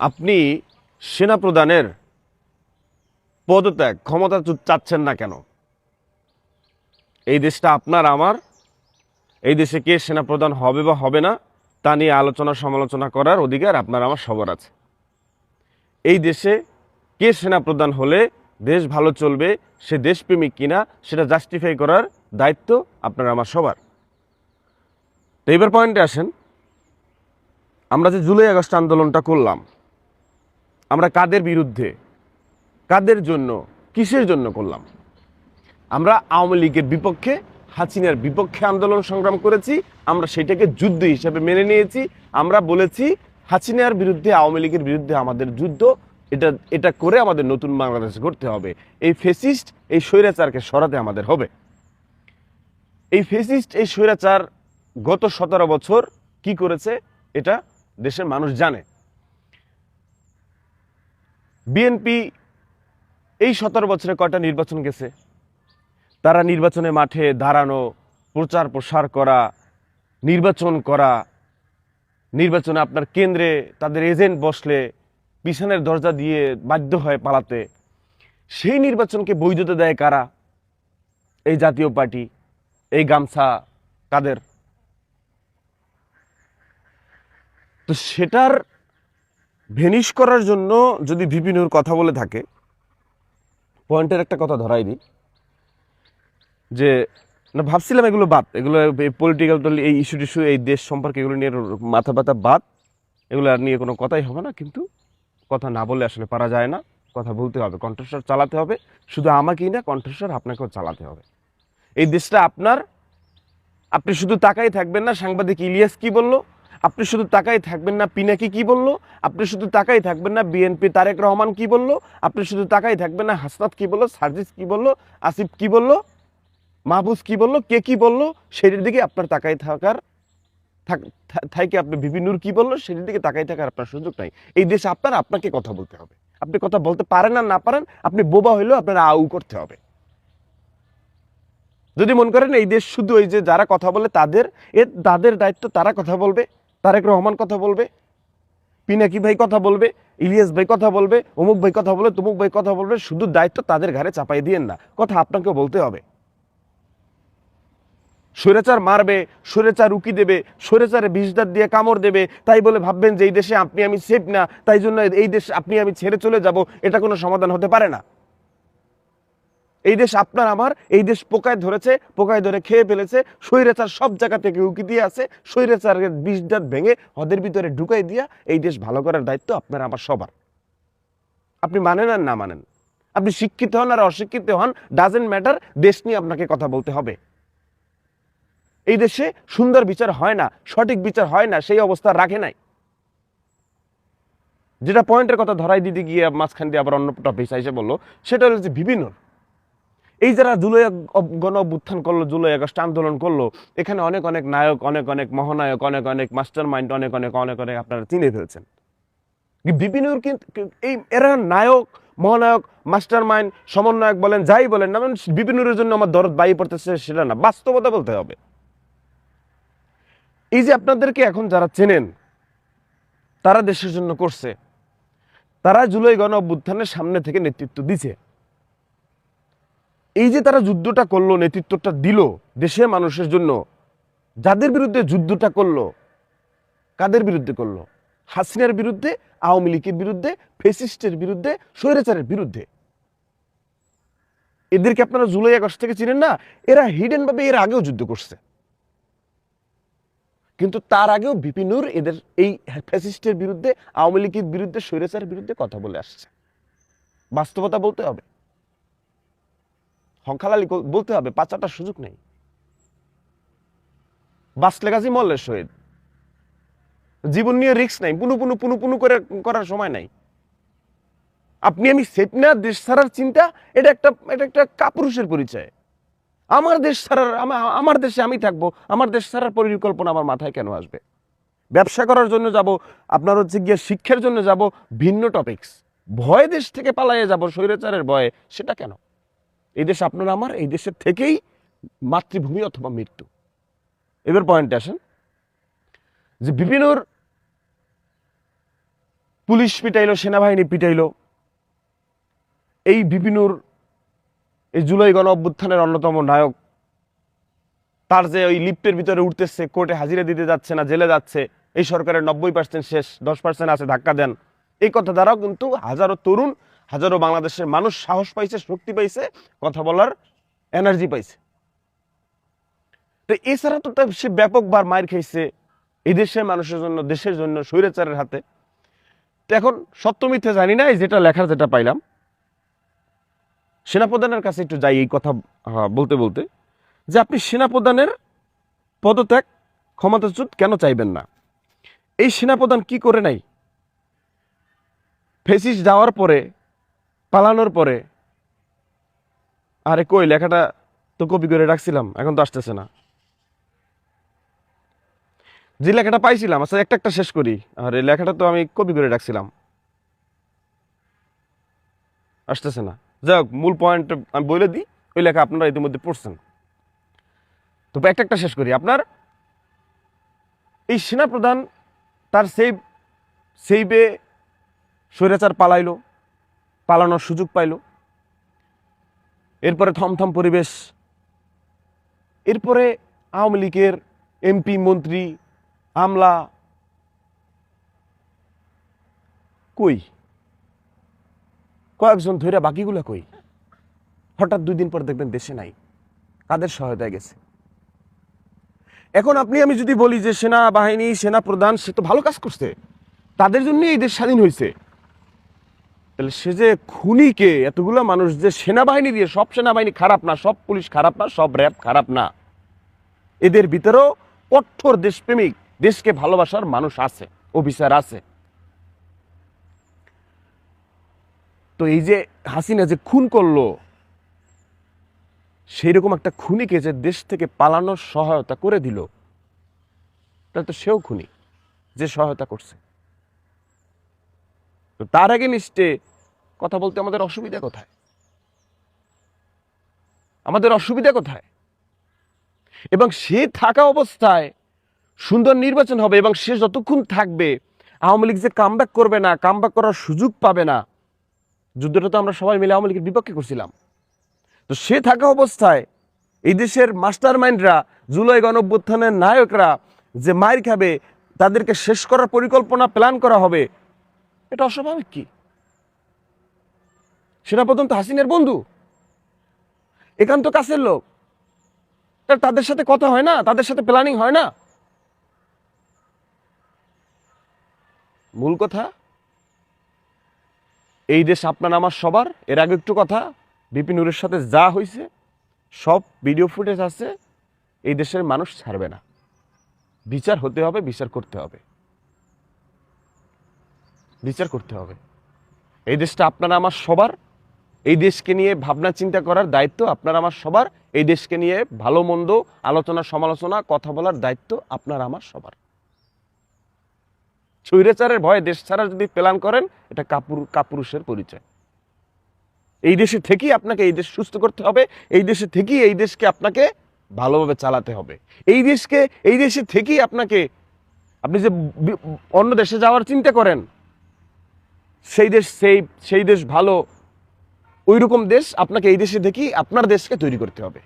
আপনি সেনা প্রধানের পদত্যাগ, ক্ষমতা চাচ্ছেন না কেন? এই দেশটা আপনার, আমার। এই দেশে কে সেনা প্রধান হবে বা হবে না, তা নিয়ে আলোচনা সমালোচনা করার অধিকার আপনার, আমার সবার আছে। এই দেশে কে সেনা প্রধান হলে দেশ ভালো চলবে, সে দেশপ্রেমিক কিনা, সেটা জাস্টিফাই করার দায়িত্ব আপনার, আমার সবার। তো এবার পয়েন্টে আসেন। আমরা যে জুলাই আগস্ট আন্দোলনটা করলাম আমরা কাদের বিরুদ্ধে, কাদের জন্য, কিসের জন্য করলাম? আমরা আওয়ামী লীগের বিপক্ষে, হাসিনার বিপক্ষে আন্দোলন সংগ্রাম করেছি, আমরা সেটাকে যুদ্ধ হিসেবে মেনে নিয়েছি, আমরা বলেছি হাসিনার বিরুদ্ধে, আওয়ামী লীগের বিরুদ্ধে আমাদের যুদ্ধ, এটা এটা করে আমাদের নতুন বাংলাদেশ করতে হবে। এই ফেসিস্ট, এই স্বৈরাচারকে সরাতে আমাদের হবে। এই ফেসিস্ট, এই স্বৈরাচার গত সতেরো বছর কি করেছে, এটা দেশের মানুষ জানে। বিএনপি এই সতেরো বছরে কয়টা নির্বাচন গেছে? তারা নির্বাচনে মাঠে দাঁড়ানো, প্রচার প্রসার করা, নির্বাচন করা, নির্বাচনে আপনার কেন্দ্রে তাদের এজেন্ট বসলে পিছনের দরজা দিয়ে বাধ্য হয় পালাতে, সেই নির্বাচনকে বৈধতা দেয় কারা? এই জাতীয় পার্টি, এই গামছা কাদের? তো সেটার ভেনিশ করার জন্য যদি ভিপিনুর কথা বলে থাকে, পয়েন্টের একটা কথা ধরাই দিই। যে, না, ভাবছিলাম এগুলো বাদ, এগুলো এই পলিটিক্যাল এই ইস্যু টিস্যু এই দেশ সম্পর্কে এগুলো নিয়ে মাথা ব্যথা বাদ, এগুলো আর নিয়ে কোনো কথাই হবে না, কিন্তু কথা না বলে আসলে পারা যায় না, কথা বলতে হবে, কণ্ঠস্বর চালাতে হবে, শুধু আমাকেই না, কণ্ঠস্বর আপনাকেও চালাতে হবে। এই দেশটা আপনার, আপনি শুধু তাকাই থাকবেন না, সাংবাদিক ইলিয়াস কি বলল? আপনি শুধু তাকাই থাকবেন না, পিনাকি কি বলল? আপনি শুধু তাকাই থাকবেন না বিএনপি তারেক রহমান কি বলল? আপনি শুধু তাকাই থাকবেন না, হাসনাত কি বলল? সার্জিস কি বলল? আসিফ কি বলল? মাহবুজ কি বলল? কে কি বলল? সেটির দিকে আপনার তাকাই থাকার, থাক- আপনি বিভিন্নুর কি বলল? সেটির দিকে তাকাই থাকার আপনার সুযোগ নাই। এই দেশে আপনার, আপনাকে কথা বলতে হবে। আপনি কথা বলতে পারেন আর না পারেন, আপনি বোবা হইলেও আপনার আউ করতে হবে। যদি মনে করেন, এই দেশ শুধু ওই যে যারা কথা বলে তাদের, এ, তাদের দায়িত্ব তারা কথা বলবে। তারেক রহমান কথা বলবে, পিনাকি ভাই কথা বলবে, ইলিয়াস ভাই কথা বলবে, অমুক ভাই কথা বলবে, তমুক ভাই কথা বলবে, শুধু দায়িত্ব তাদের ঘাড়ে চাপাই দিয়েন না। কথা আপনাকে বলতে হবে। স্বৈরাচার মারবে, স্বৈরাচার উকি দেবে, স্বৈরাচারে বিষদার দিয়ে কামড় দেবে, তাই বলে ভাববেন যে এই দেশে আপনি আমি সেফ না, তাই জন্য এই দেশ আপনি আমি ছেড়ে চলে যাব, এটা কোনো সমাধান হতে পারে না। এই দেশ আপনার আমার, এই দেশ পোকায় ধরেছে, পোকায় ধরে খেয়ে ফেলেছে, স্বৈরাচার সব জায়গা থেকে উকি দিয়ে আছে, স্বৈরাচারের বিষদাত ভেঙে হদের ভিতরে ঢুকাই দিয়া এই দেশ ভালো করার দায়িত্ব আপনার, আমার সবার। আপনি মানেন আর না মানেন। আপনি শিক্ষিত হন আর অশিক্ষিত হন ডাজেন্ট ম্যাটার দেশ নিয়ে আপনাকে কথা বলতে হবে। এই দেশে সুন্দর বিচার হয় না, সঠিক বিচার হয় না, সেই অবস্থা রাখে নাই। যেটা পয়েন্টের কথা ধরাই দিতে গিয়ে মাঝখান দিয়ে আবার অন্য টপিক এসে বলল, সেটা যে বিভিন্ন এই যারা জুলাই গণ অভ্যুত্থান করল, জুলাই আগস্ট আন্দোলন করল, এখানে অনেক অনেক নায়ক, অনেক অনেক মহানায়ক, অনেক অনেক মাস্টার মাইন্ড অনেক অনেক অনেক অনেক আপনারা চিনে ফেলছেন। বিপিনুর এই এরা নায়ক, মহানায়ক মাস্টার মাইন্ড সমন্বয়ক বলেন, যাই বলেন না বিপিনুরের জন্য আমার দরদ বায়ু পড়তেছে সেটা না, বাস্তবতা বলতে হবে। এই যে আপনাদেরকে এখন যারা চেনেন, তারা দেশের জন্য করছে। তারা জুলাই গণ অভ্যুত্থানের সামনে থেকে নেতৃত্ব দিছে। এই যে তারা যুদ্ধটা করল, নেতৃত্বটা দিল দেশের মানুষের জন্য, যাদের বিরুদ্ধে যুদ্ধটা করল, কাদের বিরুদ্ধে করল? হাসিনার বিরুদ্ধে, আওয়ামী লীগের বিরুদ্ধে ফেসিস্টের বিরুদ্ধে, স্বৈরাচারের বিরুদ্ধে? এদেরকে আপনারা জুলাই আগস্ট থেকে চিনেন না? এরা হিডেন ভাবে এর আগেও যুদ্ধ করছে। কিন্তু তার আগেও বিপিনুর এদের এই ফ্যাসিস্টের বিরুদ্ধে, আওয়ামী লীগের বিরুদ্ধে, স্বৈরাচারের বিরুদ্ধে কথা বলে আসছে। বাস্তবতা বলতে হবে। হংখালালি বলতে হবে পাচারটার সুযোগ নেই। বাঁচলে গাছি মল্লের শহীদ। জীবন নিয়ে রিস্ক নাই, পুনু পুনু পুনু পুনু করে করার সময় নাই। আপনি আমি সেফ না, দেশ ছাড়ার চিন্তা, এটা একটা এটা একটা কাপুরুষের পরিচয়। আমার দেশ ছাড়ার আমার দেশে আমি থাকব, আমার দেশ ছাড়ার পরিকল্পনা আমার মাথায় কেন আসবে? ব্যবসা করার জন্য যাব, আপনার হচ্ছে গিয়ে শিক্ষার জন্য যাব, ভিন্ন টপিকস ভয় দেশ থেকে পালাইয়ে যাব, স্বৈরাচারের ভয়ে, সেটা কেন? এই দেশ আপনার আমার, এই দেশের থেকেই মাতৃভূমি অথবা মৃত্যু। এবার পয়েন্টে আসেন। যে বিপিনুর পুলিশ পিটাইলো, সেনাবাহিনী পিটাইলো, এই বিপিনুর এই জুলাই গণ অভ্যুত্থানের অন্যতম নায়ক, তার যে ওই লিফটের ভিতরে উঠতেছে, কোর্টে হাজিরা দিতে যাচ্ছে না, জেলে যাচ্ছে, এই সরকারের নব্বই পার্সেন্ট শেষ, দশ পার্সেন্ট আছে, ধাক্কা দেন, এই কথা দ্বারাও কিন্তু হাজারো তরুণ হাজারো বাংলাদেশের মানুষ সাহস পাইছে, শক্তি পাইছে, কথা বলার এনার্জি পাইছে। তো এছাড়া তো তার সে ব্যাপকবার মায়ের খাইছে এই দেশের মানুষের জন্য, দেশের জন্য, স্বৈরাচারের হাতে। এখন সত্য মিথ্যে জানি না যেটা লেখার যেটা পাইলাম। সেনাপ্রধানের কাছে একটু যাই এই কথা বলতে বলতে। যে আপনি সেনাপ্রধানের পদত্যাগ ক্ষমতাচ্যুত কেন চাইবেন না? এই সেনাপ্রধান কি করে নাই? ফেসিস যাওয়ার পরে পালানোর পরে, আরে কই, লেখাটা তো কপি করে রাখছিলাম, এখন তো আসতেছে না। যে লেখাটা পাইছিলাম আচ্ছা একটা একটা শেষ করি। আর এই লেখাটা তো আমি কপি করে রাখছিলাম। আসতেছে না। যাই হোক, মূল পয়েন্ট আমি বলে দিই, ওই লেখা আপনারা ইতিমধ্যে পড়ছেন। তো একটা একটা শেষ করি। আপনার এই সেনাপ্রধান তার সেই সেইবে স্বৈরাচার পালাইলো। পালানোর সুযোগ পাইলো। এরপরে থমথম পরিবেশ। এরপরে আওয়ামী লীগের এমপি, মন্ত্রী, আমলা। কই? কয়েকজন ধৈরা বাকিগুলা কই? হঠাৎ দুই দিন পর দেখবেন দেশে নাই। কাদের সহায়তায় গেছে? এখন আপনি, আমি যদি বলি যে সেনাবাহিনী সেনা প্রধান সে তো ভালো কাজ করছে। তাদের জন্য এই দেশ স্বাধীন হয়েছে তাহলে সে যে খুনিকে, এতগুলো মানুষ যে সেনাবাহিনী দিয়ে সব সেনাবাহিনী খারাপ না, সব পুলিশ খারাপ না, সব র্যাব খারাপ না, এদের ভিতরেও কঠোর দেশপ্রেমিক, দেশকে ভালোবাসার মানুষ আছে, অফিসার আছে। তো এই যে হাসিনা যে খুন করল সেই রকম একটা খুনিকে যে দেশ থেকে পালানোর সহায়তা করে দিল, তাহলে তো সেও খুনি, যে সহায়তা করছে। তো তার আগে নিশ্চে কথা বলতে আমাদের অসুবিধা কোথায়? আমাদের অসুবিধা কোথায়? এবং সে থাকা অবস্থায় সুন্দর নির্বাচন হবে এবং সে যতক্ষণ থাকবে, আওয়ামী লীগ যে কামব্যাক করবে না কামব্যাক করার সুযোগ পাবে না, যুদ্ধটা তো আমরা সবাই মিলে আওয়ামী লীগের বিপক্ষে করছিলাম। তো সে থাকা অবস্থায় এই দেশের মাস্টার মাইন্ডরা জুলাই গণঅভ্যুত্থানের নায়করা যে মায়ের খাবে, তাদেরকে শেষ করার পরিকল্পনা প্ল্যান করা হবে। এটা অস্বাভাবিক কি? সেনাপ্রধান তো হাসিনের বন্ধু। একান্ত কাছের লোক। তাদের সাথে কথা হয় না, তাদের সাথে প্ল্যানিং হয় না। মূল কথা, এই দেশ আপনার আমার সবার। এর আগে একটু কথা বিপিনুরের সাথে যা হয়েছে সব ভিডিও ফুটেজ আছে। এই দেশের মানুষ ছাড়বে না। বিচার হতে হবে, বিচার করতে হবে। বিচার করতে হবে। এই দেশটা আপনার আমার সবার, এই দেশকে নিয়ে ভাবনা চিন্তা করার দায়িত্ব আপনার আমার সবার, এই দেশকে নিয়ে ভালো মন্দ আলোচনা সমালোচনা কথা বলার দায়িত্ব আপনার আমার সবার। স্বৈরাচারের ভয়ে দেশ ছাড়া যদি প্ল্যান করেন, এটা কাপুর, কাপুরুষের পরিচয়। এই দেশে থেকেই আপনাকে এই দেশ সুস্থ করতে হবে, এই দেশে থেকেই এই দেশকে আপনাকে ভালোভাবে চালাতে হবে। এই দেশকে, এই দেশে থেকেই আপনাকে, আপনি যে অন্য দেশে যাওয়ার চিন্তা করেন সেই দেশ সেই সেই দেশ ভালো ওই রকম দেশ আপনাকে এই দেশে দেখি আপনার দেশকে তৈরি করতে হবে।